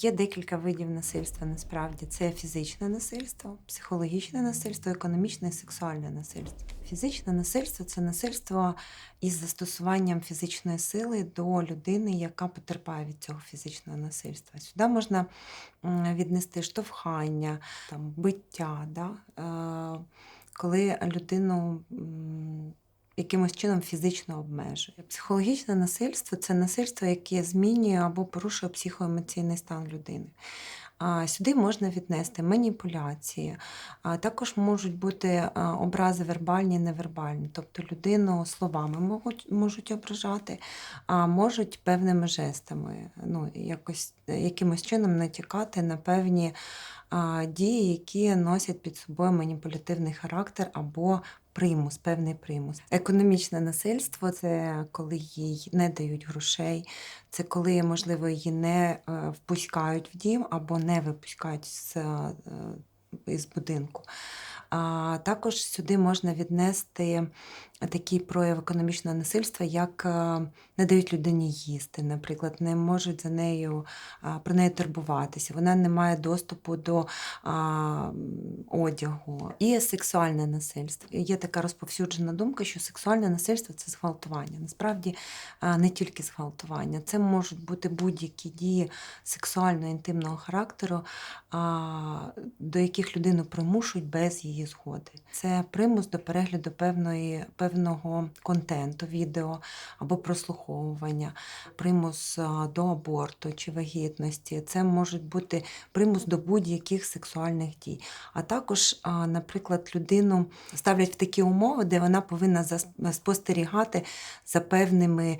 Є декілька видів насильства насправді. Це фізичне насильство, психологічне насильство, економічне і сексуальне насильство. Фізичне насильство це насильство із застосуванням фізичної сили до людини, яка потерпає від цього фізичного насильства. Сюди можна віднести штовхання, там, биття, да? е, коли людину. Якимось чином фізично обмежує. Психологічне насильство це насильство, яке змінює або порушує психоемоційний стан людини. Сюди можна віднести маніпуляції, а також можуть бути образи вербальні невербальні, тобто людину словами можуть, можуть ображати, а можуть певними жестами, ну, якось, якимось чином натякати на певні дії, які носять під собою маніпулятивний характер або примус, певний примус. Економічне насильство це коли їй не дають грошей, це коли, можливо, її не е, впускають в дім або не випускають з, е, із будинку. А також сюди можна віднести такий прояв економічного насильства, як е, не дають людині їсти, наприклад, не можуть за нею про неї турбуватися, вона не має доступу до а, одягу. І сексуальне насильство. Є така розповсюджена думка, що сексуальне насильство це зґвалтування. Насправді не тільки зґвалтування, це можуть бути будь-які дії сексуально інтимного характеру, а, до яких людину примушують без її згоди. Це примус до перегляду певної, певного контенту, відео або прослуховування, примус до аборту чи вагітності. Це можуть бути примус до будь-яких сексуальних дій. А також, наприклад, людину ставлять в такі умови, де вона повинна спостерігати за певними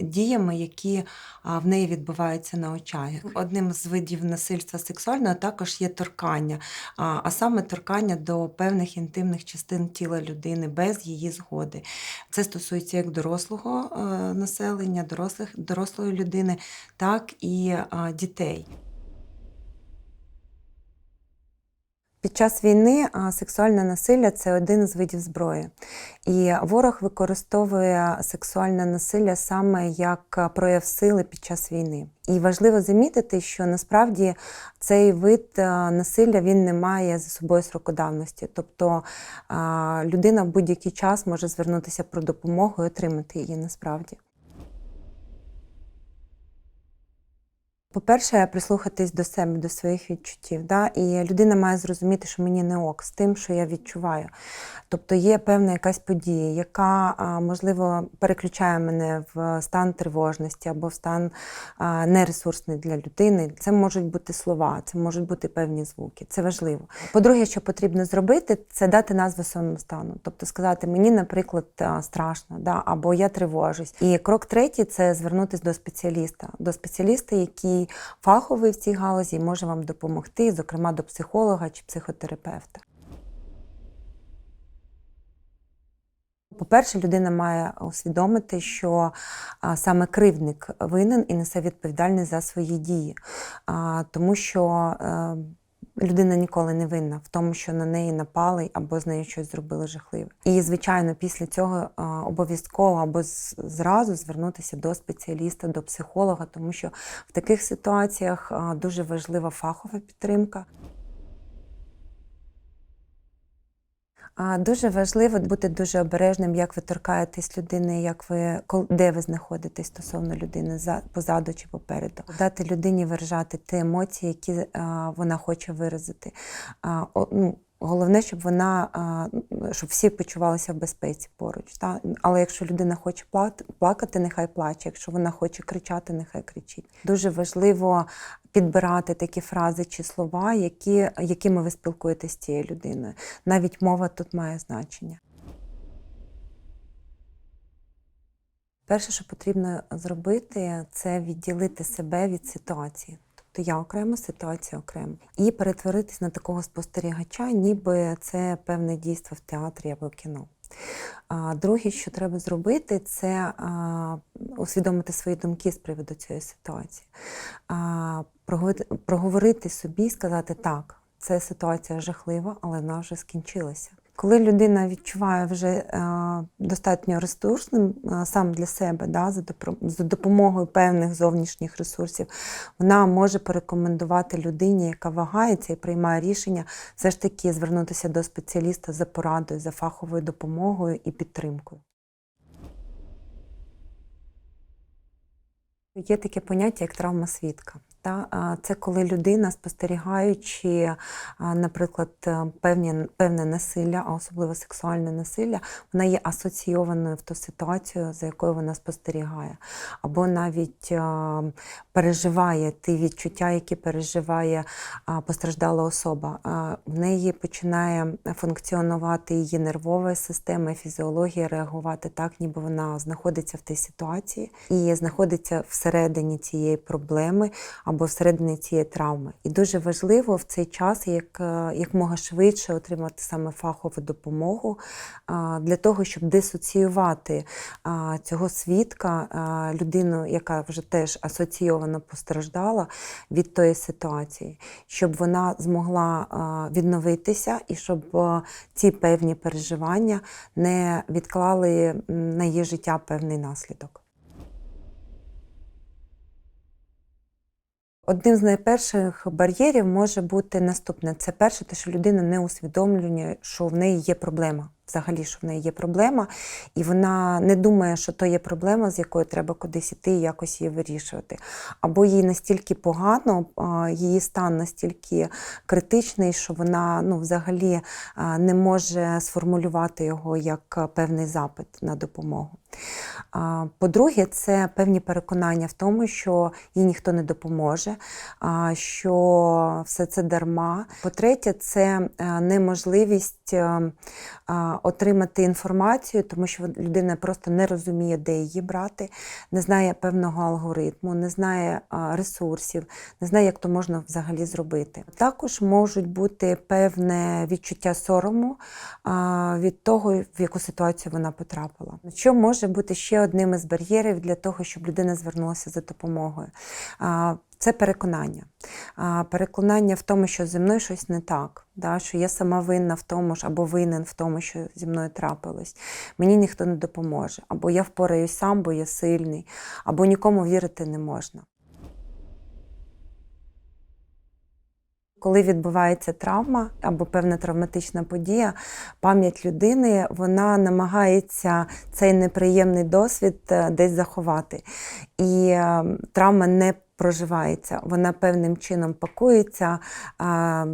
діями, які в неї відбуваються на очах. Одним з видів насильства сексуального також є торкання, а саме торкання до певних інтимних частин тіла людини без її згоди. Це стосується як дорослого е, населення, дорослих, дорослої людини, так і дітей. Під час війни сексуальне насилля це один з видів зброї. І ворог використовує сексуальне насилля саме як прояв сили під час війни. І важливо замітити, що насправді цей вид насилля він не має за собою срокодавності. Тобто людина в будь-який час може звернутися про допомогу і отримати її насправді. По-перше, прислухатись до себе, до своїх відчуттів. Да? І людина має зрозуміти, що мені не ок з тим, що я відчуваю. Тобто є певна якась подія, яка, можливо, переключає мене в стан тривожності або в стан нересурсний для людини. Це можуть бути слова, це можуть бути певні звуки. Це важливо. По-друге, що потрібно зробити, це дати назву своєму стану. Тобто сказати, мені, наприклад, страшно, да? або я тривожусь. І крок третій це звернутися до спеціаліста, до спеціаліста, який фаховий в цій галузі і може вам допомогти, зокрема до психолога чи психотерапевта. По-перше, людина має усвідомити, що саме кривдник винен і несе відповідальність за свої дії, тому що е, людина ніколи не винна в тому, що на неї напали або з нею щось зробили жахливе. І, звичайно, після цього обов'язково або зразу звернутися до спеціаліста, до психолога, тому що в таких ситуаціях дуже важлива фахова підтримка. А, Дуже важливо бути дуже обережним, як ви торкаєтесь людини, як ви де ви знаходитесь стосовно людини, за позаду чи попереду. Дати людині виражати ті емоції, які вона хоче виразити. Ну, Головне, щоб вона щоб всі почувалися в безпеці поруч. Та? Але якщо людина хоче плакати, нехай плаче. Якщо вона хоче кричати, нехай кричить. Дуже важливо підбирати такі фрази чи слова, які, якими ви спілкуєтесь з цією людиною. Навіть мова тут має значення. Перше, що потрібно зробити, це відділити себе від ситуації. Тобто я окремо, ситуація окремо. І перетворитись на такого спостерігача, ніби це певне дійство в театрі або кіно. Друге, що треба зробити, це усвідомити свої думки з приводу цієї ситуації. Проговорити собі сказати так, це ситуація жахлива, але вона вже скінчилася. Коли людина відчуває вже е, достатньо ресурсним е, сам для себе, да, за, допомогою певних зовнішніх ресурсів, вона може порекомендувати людині, яка вагається і приймає рішення, все ж таки звернутися до спеціаліста за порадою, за фаховою допомогою і підтримкою. Є таке поняття, як травма свідка. Та, це коли людина, спостерігаючи, наприклад, е, певні, певне насилля, а особливо сексуальне насилля, вона є асоційованою в ту ситуацію, за якою вона спостерігає, або навіть переживає ті відчуття, які переживає постраждала особа. В неї починає функціонувати її нервова система, фізіологія, реагувати так, ніби вона знаходиться в тій ситуації і знаходиться всередині цієї проблеми або всередині цієї травми. І дуже важливо в цей час як, е, якмога швидше отримати саме фахову допомогу для того, щоб дисоціювати цього свідка, людину, яка вже теж асоційовано постраждала від тої ситуації, щоб вона змогла відновитися і щоб ці певні переживання не відклали на її життя певний наслідок. Одним з найперших бар'єрів може бути наступне: це перше, те, що людина не усвідомлює, що в неї є проблема. Взагалі, що в неї є проблема, і вона не думає, що то є проблема, з якою треба кудись іти і якось її вирішувати. Або їй настільки погано, її стан настільки критичний, що вона ну, взагалі не може сформулювати його як певний запит на допомогу. По-друге, це певні переконання в тому, що їй ніхто не допоможе, що все це дарма. По-третє, це е, неможливість е, отримати інформацію, тому що людина просто не розуміє, де її брати, не знає певного алгоритму, не знає ресурсів, не знає, як то можна взагалі зробити. Також можуть бути певне відчуття сорому від того, в яку ситуацію вона потрапила. Що може бути ще одним із бар'єрів для того, щоб людина звернулася за допомогою? Це переконання. Переконання в тому, що зі мною щось не так, да, що я сама винна в тому ж, або винен в тому, що зі мною трапилось. Мені ніхто не допоможе, або я впораюсь сам, бо я сильний, або нікому вірити не можна. Коли відбувається травма або певна травматична подія, пам'ять людини вона намагається цей неприємний досвід е, десь заховати. І е, травма не проживається, вона певним чином пакується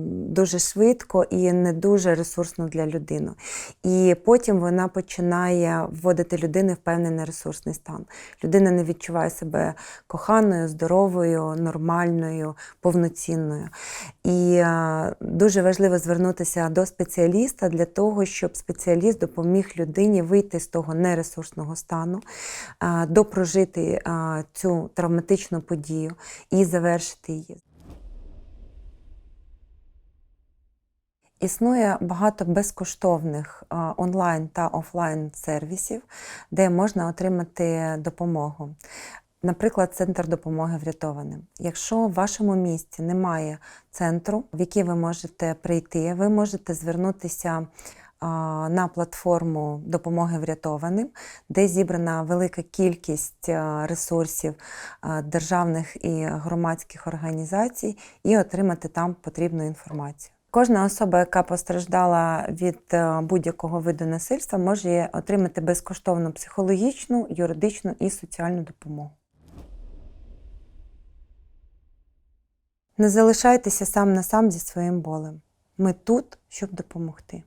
дуже швидко і не дуже ресурсно для людини. І потім вона починає вводити людину в певний нересурсний стан. Людина не відчуває себе коханою, здоровою, нормальною, повноцінною. І дуже важливо звернутися до спеціаліста для того, щоб спеціаліст допоміг людині вийти з того нересурсного стану, допрожити цю травматичну подію і завершити її. Існує багато безкоштовних онлайн та офлайн сервісів, де можна отримати допомогу. Наприклад, центр допомоги врятованим. Якщо в вашому місті немає центру, в який ви можете прийти, ви можете звернутися на платформу допомоги врятованим, де зібрана велика кількість ресурсів державних і громадських організацій, і отримати там потрібну інформацію. Кожна особа, яка постраждала від е, будь-якого виду насильства, може отримати безкоштовну психологічну, юридичну і соціальну допомогу. Не залишайтеся сам на сам зі своїм болем. Ми тут, щоб допомогти.